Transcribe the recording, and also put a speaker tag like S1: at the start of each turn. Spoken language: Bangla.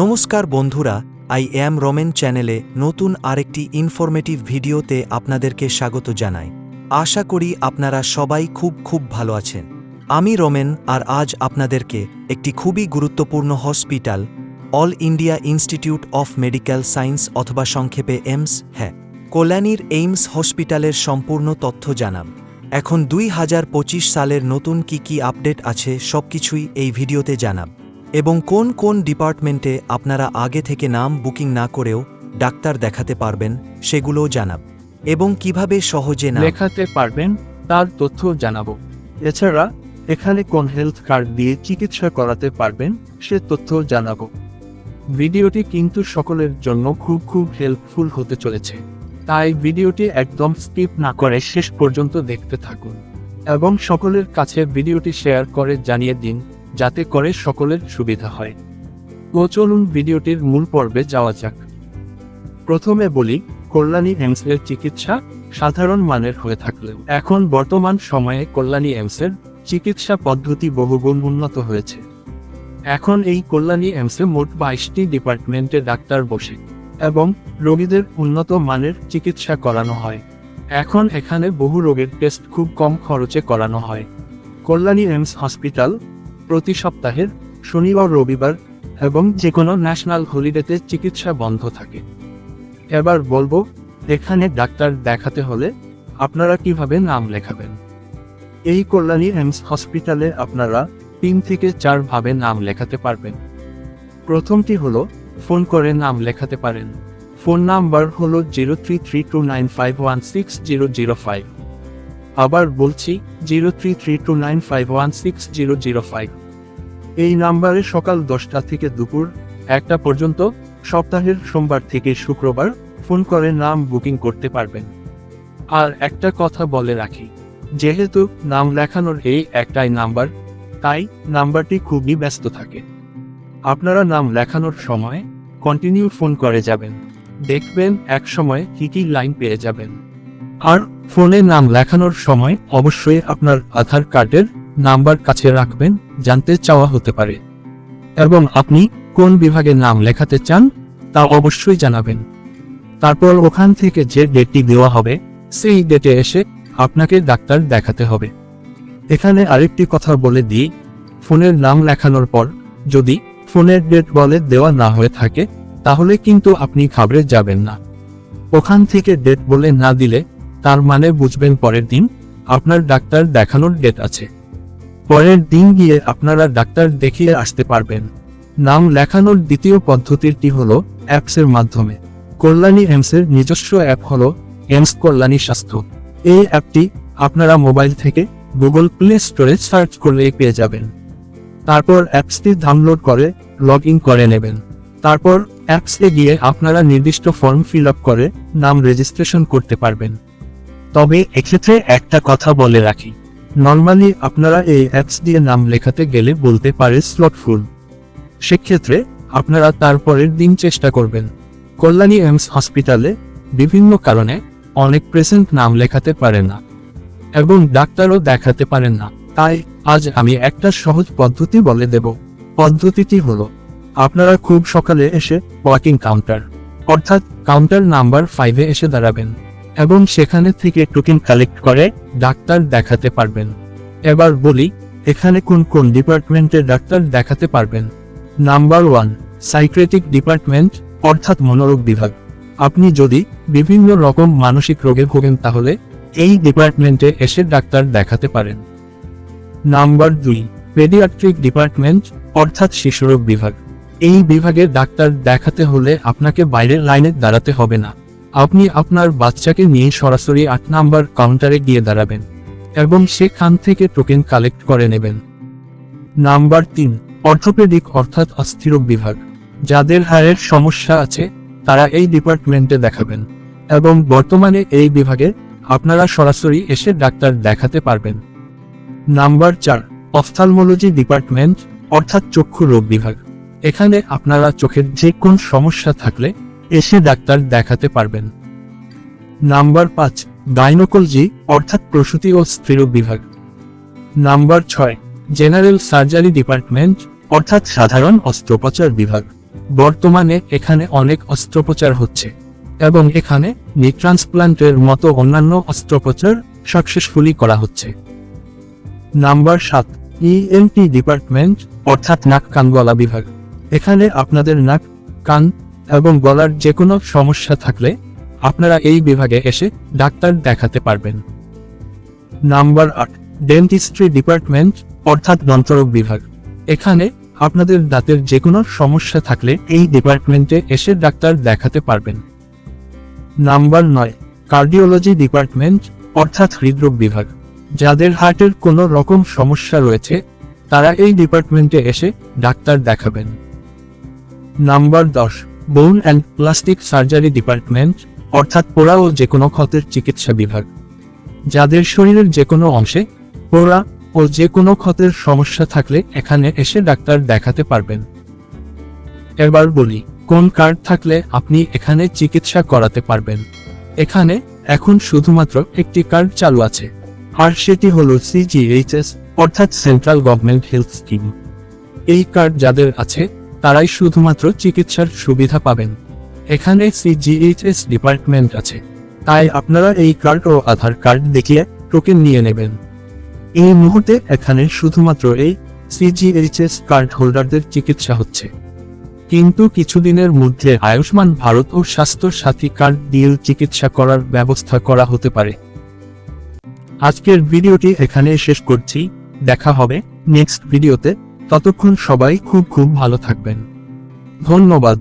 S1: নমস্কার বন্ধুরা আই অ্যাম রমেন চ্যানেলে নতুন আরেকটি ইনফরমেটিভ ভিডিওতে আপনাদেরকে স্বাগত জানাই। আশা করি আপনারা সবাই খুব খুব ভালো আছেন। আমি রমেন আর আজ আপনাদেরকে একটি খুবই গুরুত্বপূর্ণ hospital all India institute of medical science অথবা সংক্ষেপে এমস হ্যাঁ কল্যাণীর এইমস হসপিটালের সম্পূর্ণ তথ্য জানাব। এখন দুই হাজার পঁচিশ সালের নতুন কি কি আপডেট আছে সবকিছুই এই ভিডিওতে জানাব। এবং কোন কোন ডিপার্টমেন্টে আপনারা আগে থেকে নাম বুকিং না করেও ডাক্তার দেখাতে পারবেন, সেগুলোও জানাব। এবং কীভাবে সহজে না
S2: দেখাতে পারবেন, তার তথ্য জানাব। এছাড়া, এখানে কোন হেলথ কার্ড দিয়ে চিকিৎসা করাতে পারবেন, সে তথ্য জানাব। ভিডিওটি কিন্তু সকলের জন্য খুব খুব হেল্পফুল হতে চলেছে। তাই ভিডিওটি একদম স্কিপ না করে শেষ পর্যন্ত দেখতে থাকুন। এবং সকলের কাছে ভিডিওটি শেয়ার করে জানিয়ে দিন। যাতে করে সকলের সুবিধা হয়। তো চলুন ভিডিওটির মূল পর্বে যাওয়া যাক। প্রথমে বলি, কল্যাণী এমসের চিকিৎসা সাধারণ মানের হয়ে থাকলেও এখন বর্তমান সময়ে কল্যাণী এমসের চিকিৎসা পদ্ধতি বহুগুণ উন্নত হয়েছে। এখন এই কল্যাণী এমসে মোট বাইশটি ডিপার্টমেন্টে ডাক্তার বসে এবং রোগীদের উন্নত মানের চিকিৎসা করানো হয়। এখন এখানে বহু রোগের টেস্ট খুব কম খরচে করানো হয়। কল্যাণী এমস হসপিটাল প্রতি সপ্তাহের শনিবার, রবিবার এবং যে কোনো ন্যাশনাল হলিডেতে চিকিৎসা বন্ধ থাকে। এবার বলব, এখানে ডাক্তার দেখাতে হলে আপনারা কীভাবে নাম লেখাবেন? এই কল্যাণী এমস হসপিটালে আপনারা তিন থেকে চার ভাবে নাম লেখাতে পারবেন। প্রথমটি হলো, ফোন করে নাম লেখাতে পারেন। ফোন নাম্বার হলো zero three three two nine five one six zero zero five. আবার বলছি, zero three three two nine five one six zero zero five. এই নাম্বারে সকাল দশটা থেকে দুপুর একটা পর্যন্ত, সপ্তাহের সোমবার থেকে শুক্রবার, ফোন করে নাম বুকিং করতে পারবেন। আর একটা কথা বলে রাখি, যেহেতু নাম লেখানোর এই একটাই নাম্বার, তাই নাম্বারটি খুবই ব্যস্ত থাকে। আপনারা নাম লেখানোর সময় কন্টিনিউ ফোন করে যাবেন। দেখবেন এক সময় কি কি লাইন পেয়ে যাবেন। আর ফোনে নাম লেখানোর সময় অবশ্যই আপনার আধার কার্ডের নাম্বার কাছে রাখবেন, জানতে চাওয়া হতে পারে। এবং আপনি কোন বিভাগে নাম লেখাতে চান, তা অবশ্যই জানাবেন। তারপর ওখান থেকে যে ডেটটি দেওয়া হবে, সেই ডেটে এসে আপনাকে ডাক্তার দেখাতে হবে। এখানে আরেকটি কথা বলে দিই, ফোনের নাম লেখানোর পর যদি ফোনের ডেট বলে দেওয়া না হয়ে থাকে, তাহলে কিন্তু আপনি খাবরে যাবেন না। ওখান থেকে ডেট বলে না দিলে তার মানে বুঝবেন পরের দিন, আপনার ডাক্তার দেখানোর ডেট আছে। পরের দিন গিয়ে আপনারা ডাক্তার দেখিয়ে আসতে পারবেন। নাম লেখানোর দ্বিতীয় পদ্ধতিটি হল অ্যাপসের মাধ্যমে। কল্যাণী এমসের নিজস্ব অ্যাপ হল এমস কল্যাণী স্বাস্থ্য। এই অ্যাপটি আপনারা মোবাইল থেকে গুগল প্লে স্টোরে সার্চ করলেই পেয়ে যাবেন। তারপর অ্যাপসটি ডাউনলোড করে লগ ইন করে নেবেন। তারপর অ্যাপসে গিয়ে আপনারা নির্দিষ্ট ফর্ম ফিল আপ করে নাম রেজিস্ট্রেশন করতে পারবেন। তবে এক্ষেত্রে একটা কথা বলে রাখি। নর্মালি আপনারা এই অ্যাপস দিয়ে নাম লেখাতে গেলে বলতে পারে স্লট ফুল সেক্ষেত্রে আপনারা তারপরের দিন চেষ্টা করবেন। কল্যাণী এমস হসপিটালে বিভিন্ন কারণে অনেক পেশেন্ট নাম লেখাতে পারে না। এবং ডাক্তারও দেখাতে পারেন না। তাই আজ আমি একটা সহজ পদ্ধতি বলে দেব। পদ্ধতিটি হলো, আপনারা খুব সকালে এসে ওয়াকিং কাউন্টার অর্থাৎ কাউন্টার নাম্বার ফাইভে এসে দাঁড়াবেন। এবং সেখানে থেকে টোকেন কালেক্ট করে ডাক্তার দেখাতে পারবেন। এবার বলি, এখানে কোন কোন ডিপার্টমেন্টে ডাক্তার দেখাতে পারবেন? নাম্বার ওয়ান সাইক্রেটিক ডিপার্টমেন্ট অর্থাৎ মনোরোগ বিভাগ। আপনি যদি বিভিন্ন রকম মানসিক রোগে ভোগেন তাহলে এই ডিপার্টমেন্টে এসে ডাক্তার দেখাতে পারেন। নাম্বার দুই পেডিয়াট্রিক ডিপার্টমেন্ট অর্থাৎ শিশুরোগ বিভাগ। এই বিভাগে ডাক্তার দেখাতে হলে আপনাকে বাইরের লাইনে দাঁড়াতে হবে না। আপনি আপনার বাচ্চাকে নিয়ে সরাসরি আট নাম্বার কাউন্টারে গিয়ে দাঁড়াবেন এবং সেখান থেকে টোকেন কালেক্ট করে নেবেন। নাম্বার তিন অর্থোপেডিক অর্থাৎ অস্থিরোগ বিভাগ। যাদের হাড়ের সমস্যা আছে, তারা এই ডিপার্টমেন্টে দেখাবেন। এবং বর্তমানে এই বিভাগে আপনারা সরাসরি এসে ডাক্তার দেখাতে পারবেন। নাম্বার চার, অফথালমোলজি ডিপার্টমেন্ট, অর্থাৎ চক্ষু রোগ বিভাগ। এখানে আপনারা চোখের যে কোন সমস্যা থাকলে এসে ডাক্তার দেখাতে পারবেন। নাম্বার পাঁচ, গাইনোকোলজি, অর্থাৎ প্রসূতি ও স্ত্রীরোগ বিভাগ। নাম্বার ছয়, জেনারেল সার্জারি ডিপার্টমেন্ট, অর্থাৎ সাধারণ অস্ত্রোপচার বিভাগ। বর্তমানে এখানে অনেক অস্ত্রোপচার হচ্ছে এবং এখানে নি ট্রান্সপ্লান্টের মতো অন্যান্য অস্ত্রোপচার সাকসেসফুলি করা হচ্ছে। নাম্বার সাত ইএনটি ডিপার্টমেন্ট, অর্থাৎ নাক কান গলা বিভাগ। এখানে আপনাদের নাক, কান এবং গলার যে কোনো সমস্যা থাকলে আপনারা এই বিভাগে এসে ডাক্তার দেখাতে পারবেন। নাম্বার আট ডেন্টিস্ট্রি ডিপার্টমেন্ট অর্থাৎ দন্তরোগ বিভাগ। এখানে আপনাদের দাঁতের যে কোনো সমস্যা থাকলে এই ডিপার্টমেন্টে এসে ডাক্তার দেখাতে পারবেন। নাম্বার নয় কার্ডিওলজি ডিপার্টমেন্ট অর্থাৎ হৃদরোগ বিভাগ। যাদের হার্টের কোনো রকম সমস্যা রয়েছে, তারা এই ডিপার্টমেন্টে এসে ডাক্তার দেখাবেন। নাম্বার দশ বোন অ্যান্ড প্লাস্টিক সার্জারি ডিপার্টমেন্ট অর্থাৎ পোড়া ও যে কোনো ক্ষতের চিকিৎসা বিভাগ। যাদের শরীরের যে কোনো অংশে পোড়া ও যে কোনো ক্ষতের সমস্যা থাকলে এখানে এসে ডাক্তার দেখাতে পারবেন। এবার বলি, কোন কার্ড থাকলে আপনি এখানে চিকিৎসা করাতে পারবেন? এখানে এখন শুধুমাত্র একটি কার্ড চালু আছে। আর সেটি হলো সিজিএইচএস অর্থাৎ সেন্ট্রাল গভর্নমেন্ট হেলথ স্কিম এই কার্ড যাদের আছে তারাই শুধুমাত্র চিকিৎসার সুবিধা পাবেন। এখানে সিজিএইচএস ডিপার্টমেন্ট আছে। তাই আপনারা এই কার্ড ও আধার কার্ড দেখিয়ে টোকেন নিয়ে নেবেন। এই মুহূর্তে এখানে শুধুমাত্র এই সিজিএইচএস কার্ড হোল্ডারদের চিকিৎসা হচ্ছে। কিন্তু কিছুদিনের মধ্যে আয়ুষ্মান ভারত ও স্বাস্থ্য সাথী কার্ড দিয়ে চিকিৎসা করার ব্যবস্থা করা হতে পারে। আজকের ভিডিওটি এখানে শেষ করছি। দেখা হবে নেক্সট ভিডিওতে। ততক্ষণ সবাই খুব খুব ভালো থাকবেন। ধন্যবাদ।